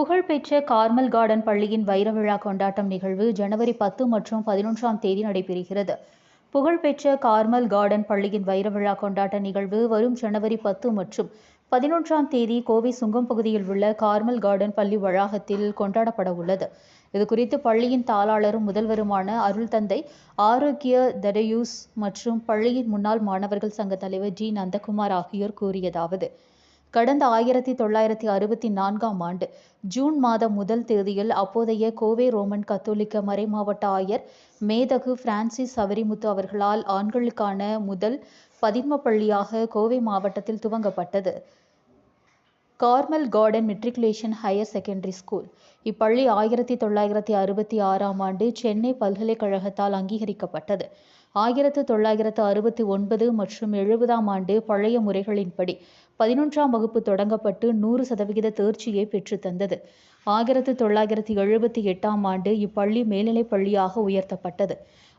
புகழ்பெற்ற Carmel garden பள்ளியின் வைர விழா கொண்டாட்டம் நிகழ்வு ஜனவரி பத்து மற்றும் பதினொன்றாம் தேதி நடைபெறுகிறது. புகழ்பெற்ற கார்மல் கார்டன் பள்ளியின் வைர விழா கொண்டாட்ட நிகழ்வு வரும் ஜனவரி பத்து மற்றும் பதினொன்றாம் தேதி கோவை சுங்கம் பகுதியில் உள்ள கார்மல் கார்டன் பள்ளி வளாகத்தில் கொண்டாடப்பட உள்ளது. இதுகுறித்து பள்ளியின் தாளாளரும் முதல்வருமான அருள் தந்தை ஆரோக்கிய தடையூஸ் மற்றும் பள்ளியின் முன்னாள் மாணவர்கள் சங்க தலைவர் டி. நந்தகுமார் ஆகியோர் கூறியதாவது. கடந்த ஆயிரத்தி தொள்ளாயிரத்தி அறுபத்தி நான்காம் ஆண்டு ஜூன் மாதம் முதல் தேதியில் அப்போதைய கோவை ரோமன் கத்தோலிக்க மறைமாவட்ட ஆயர் மேதகு பிரான்சிஸ் சவரிமுத்து அவர்களால் ஆண்களுக்கான முதல் பதின்ம பள்ளியாக கோவை மாவட்டத்தில் துவங்கப்பட்டது. Carmel Garden Matriculation Higher Secondary School. இப்பள்ளி ஆயிரத்தி தொள்ளாயிரத்தி அறுபத்தி ஆறாம் ஆண்டு சென்னை பல்கலைக்கழகத்தால் அங்கீகரிக்கப்பட்டது. ஆயிரத்து தொள்ளாயிரத்து அறுபத்தி ஒன்பது மற்றும் எழுபதாம் ஆண்டு பழைய முறைகளின்படி பதினொன்றாம் வகுப்பு தொடங்கப்பட்டு நூறு சதவிகித தேர்ச்சியை பெற்றுத்தந்தது ஆயிரத்து தொள்ளாயிரத்தி எழுபத்தி எட்டாம் ஆண்டு இப்பள்ளி மேல்நிலைப் பள்ளியாக உயர்த்தப்பட்டது.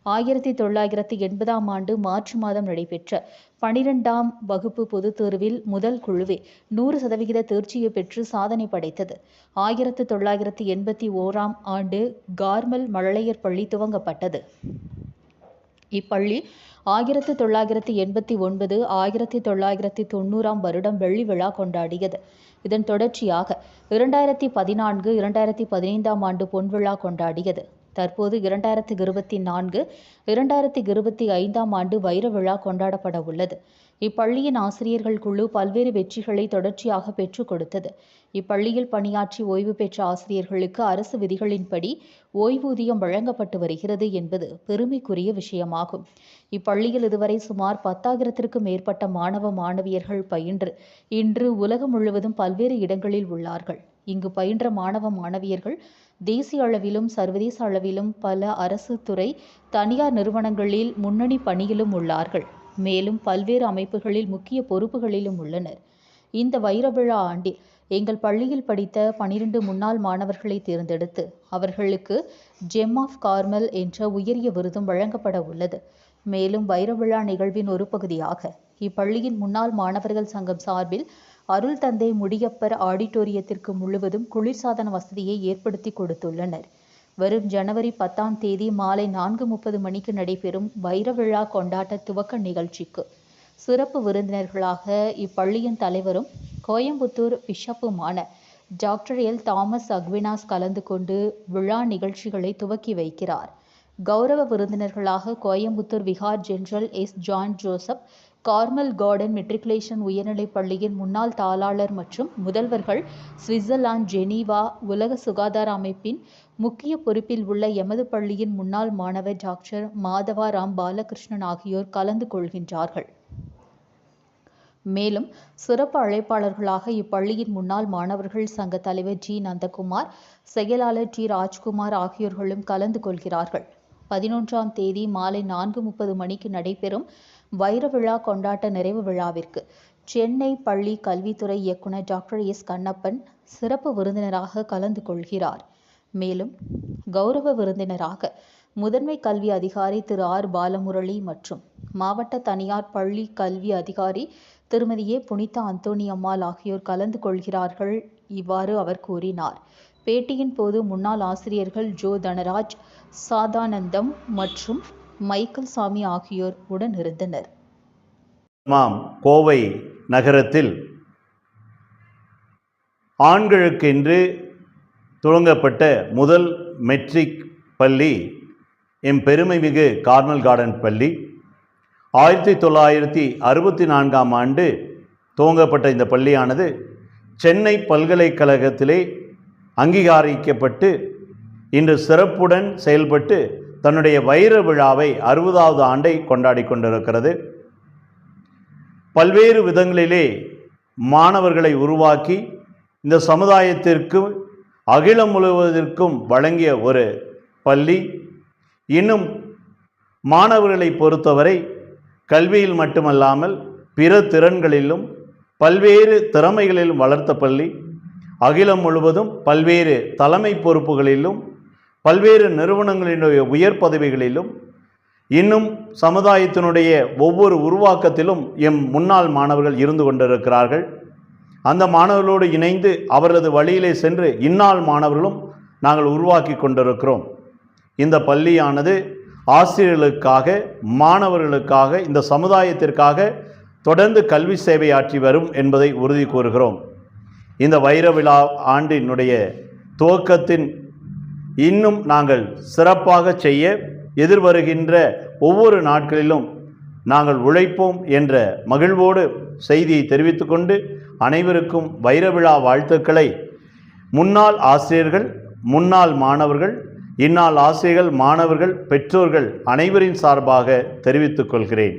ஆயிரத்தி தொள்ளாயிரத்தி எண்பதாம் ஆண்டு மார்ச் மாதம் நடைபெற்ற பனிரெண்டாம் வகுப்பு பொதுத் தேர்வில் முதல் குழுவே நூறு சதவிகித தேர்ச்சியை பெற்று சாதனை படைத்தது. ஆயிரத்து தொள்ளாயிரத்தி எண்பத்தி ஓராம் ஆண்டு கார்மல் மழலையர் பள்ளி துவங்கப்பட்டது. இப்பள்ளி ஆயிரத்தி தொள்ளாயிரத்தி எண்பத்தி ஒன்பது ஆயிரத்தி தொள்ளாயிரத்தி தொண்ணூறாம் வருடம் வெள்ளி விழா கொண்டாடியது. இதன் தொடர்ச்சியாக இரண்டாயிரத்தி பதினான்கு இரண்டாயிரத்தி பதினைந்தாம் ஆண்டு பொன்விழா கொண்டாடியது. தற்போது இரண்டாயிரத்தி இருபத்தி நான்கு இரண்டாயிரத்தி இருபத்தி ஐந்தாம் ஆண்டு வைர விழா கொண்டாடப்பட உள்ளது. இப்பள்ளியின் ஆசிரியர்கள் குழு பல்வேறு வெற்றிகளை தொடர்ச்சியாக பெற்றுக் கொடுத்தது. இப்பள்ளியில் பணியாற்றி ஓய்வு பெற்ற ஆசிரியர்களுக்கு அரசு விதிகளின்படி ஓய்வூதியம் வழங்கப்பட்டு வருகிறது என்பது பெருமைக்குரிய விஷயமாகும். இப்பள்ளியில் இதுவரை சுமார் பத்தாயிரத்திற்கும் மேற்பட்ட மாணவ மாணவியர்கள் பயின்று இன்று உலகம் முழுவதும் பல்வேறு இடங்களில் உள்ளார்கள். இங்கு பயின்ற மாணவ மாணவியர்கள் தேசிய அளவிலும் சர்வதேச அளவிலும் பல அரசு துறை தனியார் நிறுவனங்களில் முன்னணி பணியிலும் உள்ளார்கள். மேலும் பல்வேறு அமைப்புகளில் முக்கிய பொறுப்புகளிலும் உள்ளனர். இந்த வைர விழா ஆண்டில் எங்கள் பள்ளியில் படித்த பனிரெண்டு முன்னாள் மாணவர்களை தேர்ந்தெடுத்து அவர்களுக்கு ஜெம் ஆஃப் கார்மல் என்ற உயரிய விருதும் வழங்கப்பட உள்ளது. மேலும் வைரவிழா நிகழ்வின் ஒரு பகுதியாக இப்பள்ளியின் முன்னாள் மாணவர்கள் சங்கம் சார்பில் அருள் தந்தை முடியப்பர் ஆடிட்டோரியத்திற்கு முழுவதும் குளிர்சாதன வசதியை ஏற்படுத்தி கொடுத்துள்ளனர். வரும் ஜனவரி பத்தாம் தேதி மாலை நான்கு முப்பது மணிக்கு நடைபெறும் வைர விழா கொண்டாட்ட துவக்க நிகழ்ச்சிக்கு சிறப்பு விருந்தினர்களாக இப்பள்ளியின் தலைவரும் கோயம்புத்தூர் பிஷப்புமான டாக்டர் எல். தாமஸ் அக்வினாஸ் கலந்து கொண்டு விழா நிகழ்ச்சிகளை துவக்கி வைக்கிறார். கௌரவ விருந்தினர்களாக Coimbatore vicar general S. John Joseph Carmel Garden Matriculation உயர்நிலைப் பள்ளியின் முன்னாள் தாளாளர் மற்றும் முதல்வர்கள் சுவிட்சர்லாந்து ஜெனீவா உலக சுகாதார அமைப்பின் முக்கிய பொறுப்பில் உள்ள எமது பள்ளியின் முன்னாள் மாணவர் டாக்டர் மாதவா ராம் பாலகிருஷ்ணன் ஆகியோர் கலந்து கொள்கின்றார்கள். மேலும் சிறப்பு அழைப்பாளர்களாக இப்பள்ளியின் முன்னாள் மாணவர்கள் சங்க தலைவர் ஜி நந்தகுமார் செயலாளர் டி. ராஜ்குமார் ஆகியோர்களும் கலந்து கொள்கிறார்கள். பதினொன்றாம் தேதி மாலை நான்கு முப்பது மணிக்கு நடைபெறும் வைர விழா கொண்டாட்ட நிறைவு விழாவிற்கு சென்னை பள்ளி கல்வித்துறை இயக்குனர் டாக்டர் எஸ் கண்ணப்பன் சிறப்பு விருந்தினராக கலந்து கொள்கிறார். மேலும் கௌரவ விருந்தினராக முதன்மை கல்வி அதிகாரி திரு. ஆர். பாலமுரளி மற்றும் மாவட்ட தனியார் பள்ளி கல்வி அதிகாரி திருமதி ஏ. புனிதா அந்தோணி அம்மாள் ஆகியோர் கலந்து கொள்கிறார்கள். இவ்வாறு அவர் கூறினார். பேட்டியின் போது முன்னாள் ஆசிரியர்கள் ஜோ தனராஜ் சாதானந்தம் மற்றும் மைக்கேல் சாமி ஆகியோர் உடன் இருந்தனர். மாம் கோவை நகரத்தில் ஆண்களுக்கென்று துவங்கப்பட்ட முதல் மெட்ரிக் பள்ளி எம் பெருமைமிகு கார்மல் கார்டன் பள்ளி. ஆயிரத்தி தொள்ளாயிரத்தி அறுபத்தி நான்காம் ஆண்டு துவங்கப்பட்ட இந்த பள்ளியானது சென்னை பல்கலைக்கழகத்திலே அங்கீகரிக்கப்பட்டு இன்று சிறப்புடன் செயல்பட்டு தன்னுடைய வைர விழாவை அறுபதாவது ஆண்டை கொண்டாடி கொண்டிருக்கிறது. பல்வேறு விதங்களிலே மாணவர்களை உருவாக்கி இந்த சமுதாயத்திற்கு அகிலம் முழுவதற்கும் வழங்கிய ஒரு பள்ளி. இன்னும் மாணவர்களை பொறுத்தவரை கல்வியில் மட்டுமல்லாமல் பிற திறன்களிலும் பல்வேறு திறமைகளிலும் வளர்த்த பள்ளி. அகிலம் முழுவதும் பல்வேறு தலைமை பொறுப்புகளிலும் பல்வேறு நிறுவனங்களினுடைய உயர் பதவிகளிலும் இன்னும் சமுதாயத்தினுடைய ஒவ்வொரு உருவாக்கத்திலும் எம் முன்னாள் மாணவர்கள் இருந்து கொண்டிருக்கிறார்கள். அந்த மாணவர்களோடு இணைந்து அவரது வழியிலே சென்று இந்நாள் மாணவர்களும் நாங்கள் உருவாக்கி கொண்டிருக்கிறோம். இந்த பள்ளியானது ஆசிரியர்களுக்காக மாணவர்களுக்காக இந்த சமுதாயத்திற்காக தொடர்ந்து கல்வி சேவையாற்றி வரும் என்பதை உறுதி கூறுகிறோம். இந்த வைர விழா ஆண்டினுடைய துவக்கத்தின் இன்னும் நாங்கள் சிறப்பாக செய்ய எதிர்வருகின்ற ஒவ்வொரு நாட்களிலும் நாங்கள் உழைப்போம் என்ற மகிழ்வோடு செய்தியை தெரிவித்துக்கொண்டு அனைவருக்கும் வைர விழா வாழ்த்துக்களை. முன்னாள் ஆசிரியர்கள் முன்னாள் மாணவர்கள் இந்நாள் ஆசிரியர்கள் மாணவர்கள் பெற்றோர்கள் அனைவரின் சார்பாக தெரிவித்துக் கொள்கிறேன்.